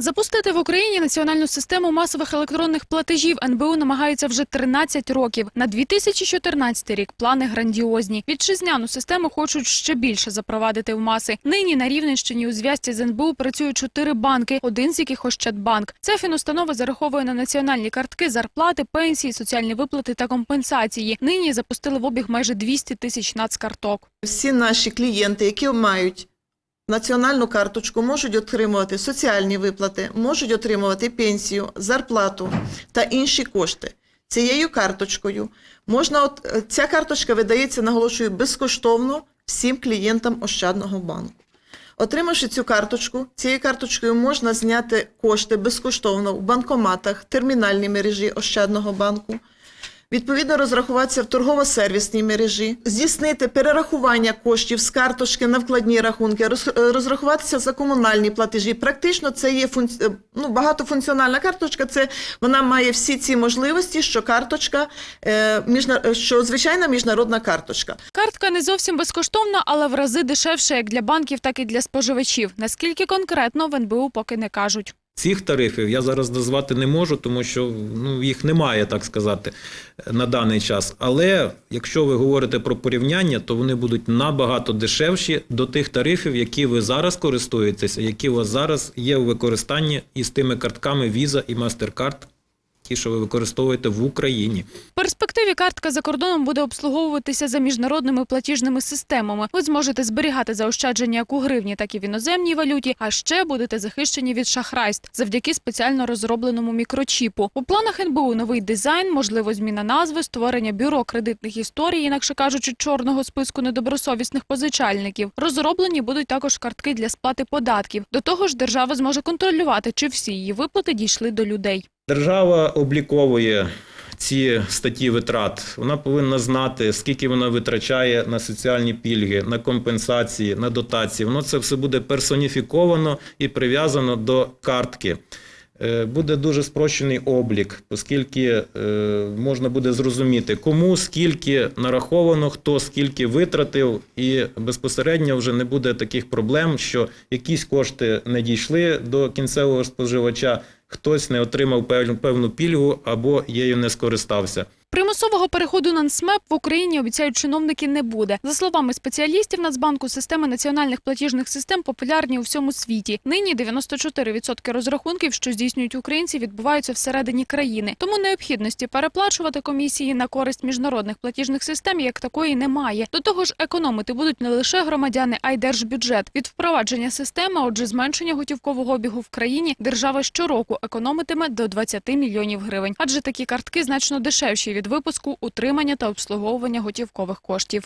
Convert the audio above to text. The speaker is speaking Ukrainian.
Запустити в Україні національну систему масових електронних платежів НБУ намагаються вже 13 років. На 2014 рік плани грандіозні. Вітчизняну систему хочуть ще більше запровадити в маси. Нині на Рівненщині у зв'язці з НБУ працюють чотири банки, один з яких Ощадбанк. Ця фінустанова зараховує на національні картки зарплати, пенсії, соціальні виплати та компенсації. Нині запустили в обіг майже 200 тисяч нацкарток. Всі наші клієнти, які мають національну карточку, можуть отримувати соціальні виплати, можуть отримувати пенсію, зарплату та інші кошти. Цією карточкою можна от е, ця карточка видається, наголошую, безкоштовно всім клієнтам Ощадного банку. Отримавши цю карточку, цією карточкою можна зняти кошти безкоштовно в банкоматах, термінальній мережі Ощадного банку. Відповідно, розрахуватися в торгово-сервісній мережі, здійснити перерахування коштів з карточки на вкладні рахунки, е, розрахуватися за комунальні платежі. Практично це є функці... е, ну, багатофункціональна карточка. Це вона має всі ці можливості, що карточка, е, міжна... що звичайна міжнародна карточка. Картка не зовсім безкоштовна, але в рази дешевше як для банків, так і для споживачів. Наскільки конкретно в НБУ поки не кажуть. Цих тарифів я зараз назвати не можу, тому що ну, їх немає, так сказати, на даний час. Але якщо ви говорите про порівняння, то вони будуть набагато дешевші до тих тарифів, які ви зараз користуєтеся, які у вас зараз є у використанні із тими картками Visa і MasterCard, ті, що ви використовуєте в Україні. В перспективі картка за кордоном буде обслуговуватися за міжнародними платіжними системами. Ви зможете зберігати заощадження як у гривні, так і в іноземній валюті, а ще будете захищені від шахрайств завдяки спеціально розробленому мікрочіпу. У планах НБУ новий дизайн, можливо, зміна назви, створення бюро кредитних історій, інакше кажучи, чорного списку недобросовісних позичальників. Розроблені будуть також картки для сплати податків. До того ж, держава зможе контролювати, чи всі її виплати дійшли до людей. Держава обліковує ці статті витрат. Вона повинна знати, скільки вона витрачає на соціальні пільги, на компенсації, на дотації. Воно це все буде персоніфіковано і прив'язано до картки. Е, Буде дуже спрощений облік, оскільки е, можна буде зрозуміти, кому скільки нараховано, хто скільки витратив, і безпосередньо вже не буде таких проблем, що якісь кошти не дійшли до кінцевого споживача, хтось не отримав певну пільгу або нею не скористався. Примусового переходу на НСМЕП в Україні обіцяють чиновники не буде. За словами спеціалістів Нацбанку, системи національних платіжних систем популярні у всьому світі. Нині 94% розрахунків, що здійснюють українці, відбуваються всередині країни. Тому необхідності переплачувати комісії на користь міжнародних платіжних систем як такої немає. До того ж, економити будуть не лише громадяни, а й держбюджет. Від впровадження системи, отже, зменшення готівкового обігу в країні, держава щороку економитиме до 20 мільйонів гривень. Адже такі картки значно дешевші від випуску, утримання та обслуговування готівкових коштів.